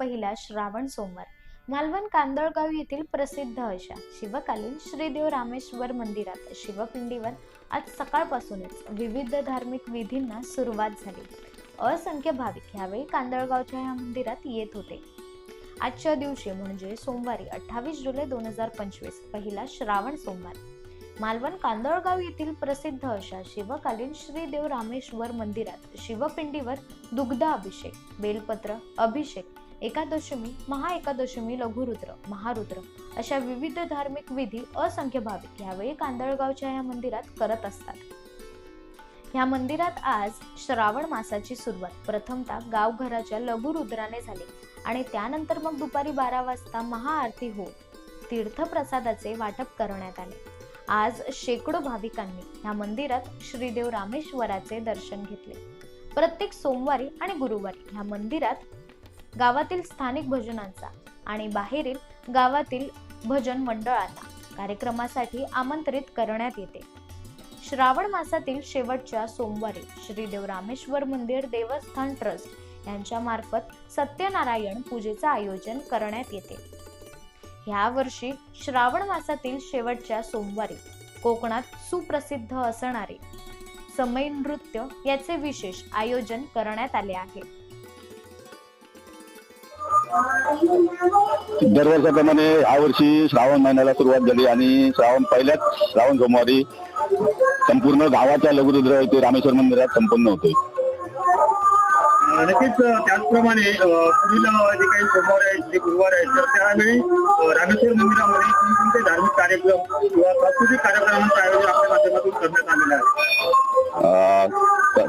पहिला श्रावण सोमवार. मालवण कांदळगाव येथील प्रसिद्ध अशा शिवकालीन श्रीदेव रामेश्वर मंदिरात शिवपिंडीवर आज सकाळपासूनच विविध धार्मिक विधींना सुरुवात झाली. असंख्य भाविक यावेळी कांदळगावच्या या मंदिरात येत होते. आजच्या दिवशी म्हणजे सोमवारी अठ्ठावीस जुलै दोन हजार पंचवीस पहिला श्रावण सोमवार. मालवण कांदळगाव येथील प्रसिद्ध अशा शिवकालीन श्रीदेव रामेश्वर मंदिरात शिवपिंडीवर दुग्ध अभिषेक बेलपत्र अभिषेक एकादशमी महाएकादशमी लघुरुद्र महारुद्र अशा विविध धार्मिक विधी असंख्य भाविक यावेळी कांदळगावच्या या मंदिरात करत असतात. या मंदिरात आज श्रावण मासाची सुरुवात. प्रथमतः गावघराच्या लघुरुद्राने झाली आणि त्यानंतर मग दुपारी बारा वाजता महाआरती होऊन तीर्थप्रसादाचे वाटप करण्यात आले. आज शेकडो भाविकांनी या मंदिरात श्रीदेव रामेश्वराचे दर्शन घेतले. प्रत्येक सोमवारी आणि गुरुवारी या मंदिरात गावातील स्थानिक भजनांचा आणि बाहेरील गावातील भजन मंडळांना कार्यक्रमासाठी आमंत्रित करण्यात येते. श्रावण मासातील शेवटच्या सोमवारी श्रीदेव रामेश्वर मंदिर देवस्थान ट्रस्ट यांच्या मार्फत सत्यनारायण पूजेचं आयोजन करण्यात येते. ह्या वर्षी श्रावण मासातील शेवटच्या सोमवारी कोकणात सुप्रसिद्ध असणारे समय नृत्य याचे विशेष आयोजन करण्यात आले आहे. दरवर्षाप्रमाणे यावर्षी श्रावण महिन्याला सुरुवात झाली आणि श्रावण पहिल्याच श्रावण सोमवारी संपूर्ण गावाच्या लघुरुद्र इथे रामेश्वर मंदिरात संपन्न होतोय. नक्कीच त्याचप्रमाणे पुढील जे काही सोमवार आहेत जे गुरुवार आहेत तर त्यावेळी रामेश्वर मंदिरामध्ये कोणकोणते धार्मिक कार्यक्रम किंवा सांस्कृतिक कार्यक्रमांचं आयोजन आपल्या माध्यमातून करण्यात आलेलं आहे?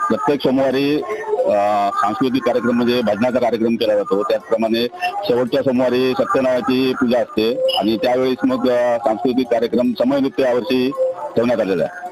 प्रत्येक सोमवारी सांस्कृतिक कार्यक्रम म्हणजे भजनाचा कार्यक्रम केला जातो. त्याचप्रमाणे शेवटच्या सोमवारी सत्यनारायणाची पूजा असते आणि त्यावेळेस मग सांस्कृतिक कार्यक्रम समय नृत्य यावर्षी ठेवण्यात आलेला आहे.